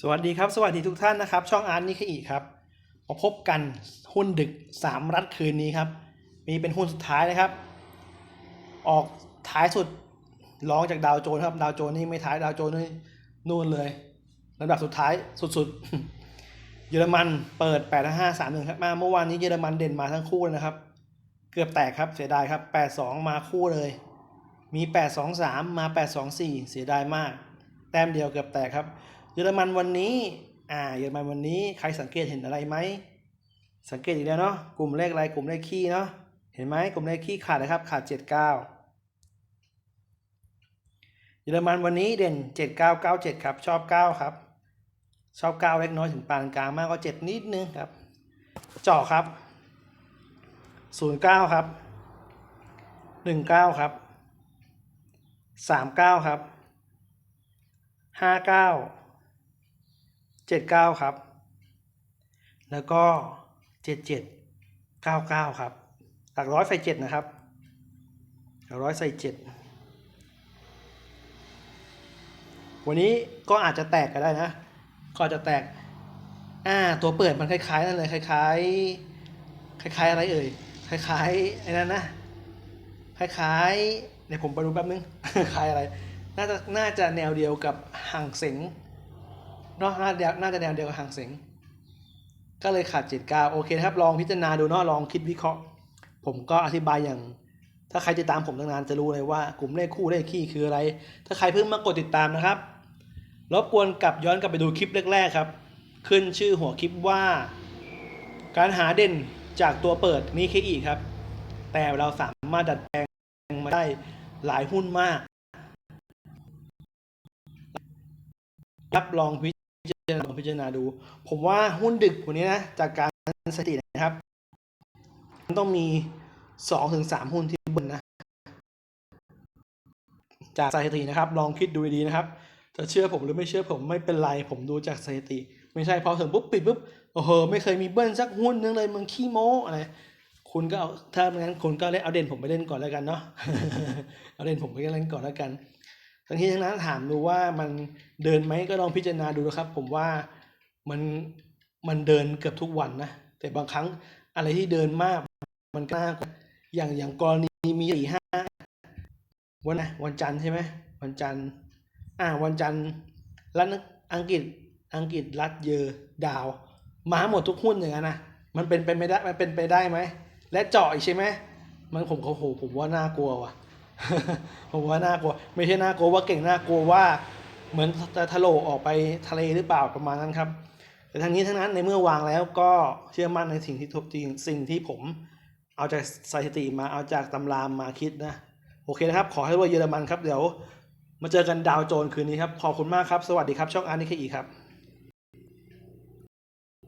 สวัสดีครับ สวัสดีทุกท่านนะครับ ช่องอาร์ตนิคอีครับมาพบกันหุ้นดึก 3 รัฐคืนนี้ครับ มีเป็นหุ้นสุดท้ายนะครับ ออกท้ายสุดร้องจากดาวโจนส์ครับ ดาวโจนส์นี่ไม่ท้ายดาวโจนส์นี่นู่นเลยลำดับสุดท้ายสุดๆ เยอรมันเปิด8 5 3 1ครับมาเมื่อวานนี้เยอรมันเด่นมาทั้งคู่เลยนะครับ เกือบแตกครับเสียดายครับ8 2มาคู่เลย มี8 2 3มมา8 2 4เสียดายมาก แต้มเดียวเกือบแตกครับ เยอรมันวันนี้ อ่า เยอรมันวันนี้ ใครสังเกตเห็นอะไรไหม สังเกตอีกแล้วเนาะ กลุ่มเลขอะไร กลุ่มเลขขี้เนาะ เห็นไหมกลุ่มเลขขี้ขาดนะครับ ขาดเจ็ดเก้าเยอรมันวันนี้เด่นเจ็ดเก้าเก้าเจ็ดครับ ชอบเก้าครับ ชอบเก้าเล็กน้อยถึงปานกลางมากก็เจ็ดนิดนึงครับจาะครับศูนย์เก้าครับหนึ่งเก้าครับสามเก้าครับห้าเก้า เจ็ดเก้าครับ แล้วก็เจ็ดเจ็ดเก้าเก้าครับ หลักร้อยใส่เจ็ดนะครับ หลักร้อยใส่เจ็ดวันนี้ก็อาจจะแตกก็ได้นะ ก็จจะแตก อ่า ตัวเปิดมันคล้ายๆนั่นเลย คล้ายๆ คล้ายๆ อะไรเอ่ย คล้ายๆไอ้นั่นนะ คล้ายๆ เดี๋ยวผมไปดูแป๊บนึง คล้ายอะไร น่าจะ น่าจะแนวเดียวกับห่างเสง เนาะน่าจะน่าจะแนวเดียวกับหางเสงก็เลยขาดเจ็ดเก้าโอเคครับ ลองพิจารณาดูเนาะลองคิดวิเคราะห์ ผมก็อธิบายอย่าง ถ้าใครติดตามผมตั้งนานจะรู้เลยว่ากลุ่มเลขคู่เลขขี้คืออะไร ถ้าใครเพิ่งมากดติดตามนะครับรบกวนกลับย้อนกลับไปดูคลิปแรกๆครับ ขึ้นชื่อหัวคลิปว่า การหาเด่นจากตัวเปิดนี่แค่อีกครับ แต่เราสามารถดัดแปลงมาได้หลายหุ้นมากรับรองพิจ ลองพิจารณาดู ผมว่าหุ้นดึกวันนี้นะจากการสถิตินะครับ มันต้องมีสองถึงสามหุ้นที่บิ้ลนะ จากสถิตินะครับ ลองคิดดูดีนะครับ จะเชื่อผมหรือไม่เชื่อผมไม่เป็นไร ผมดูจากสถิติ ไม่ใช่พอถึงปุ๊บปิดปุ๊บโอ้โหไม่เคยมีเบิ้ลสักหุ้นนึงเลยมึงขี้โม้อะไรคุณก็เอาถ้าไม่งั้นคุณก็เล่นเอาเด่นผมไปเล่นก่อนแล้วกันเนาะเอาเด่นผมไปเล่นก่อนแล้วกัน ทั้งนี้ทั้งนั้นถามดูว่ามันเดินไหมก็ลองพิจารณาดูนะครับ ผมว่ามันมันเดินเกือบทุกวันนะแต่บางครั้งอะไรที่เดินมากมันก็น่ากลัวอย่างอย่างกรณีมีสี่ห้าวันนะวันจันทร์ใช่ไหมวันจันทร์อ่าวันจันทร์รัฐอังกฤษอังกฤษรัฐเยอดาวมาหมดทุกหุ้นอย่างนั้นนะมันเป็นไปไม่ได้มันเป็นไปได้ไหมและเจาะอีกใช่ไหมมันผมโอ้โหผมว่าน่ากลัวว่ะ ผมว่าน่ากลัวไม่ใช่น่ากลัวว่าเก่งน่ากลัวว่าเหมือนจะทะโลออกไปทะเลหรือเปล่าประมาณนั้นครับ แต่ทั้งนี้ทั้งนั้นในเมื่อวางแล้วก็เชื่อมั่นในสิ่งที่ทบจริงสิ่งที่ผมเอาจากสถิติมาเอาจากตำรามมาคิดนะ โอเคนะครับ ขอให้รวยเยอรมันครับ เดี๋ยว มาเจอกันดาวโจนส์คืนนี้ครับ ขอบคุณมากครับ สวัสดีครับ ช่องอาร์นิเคอีครับ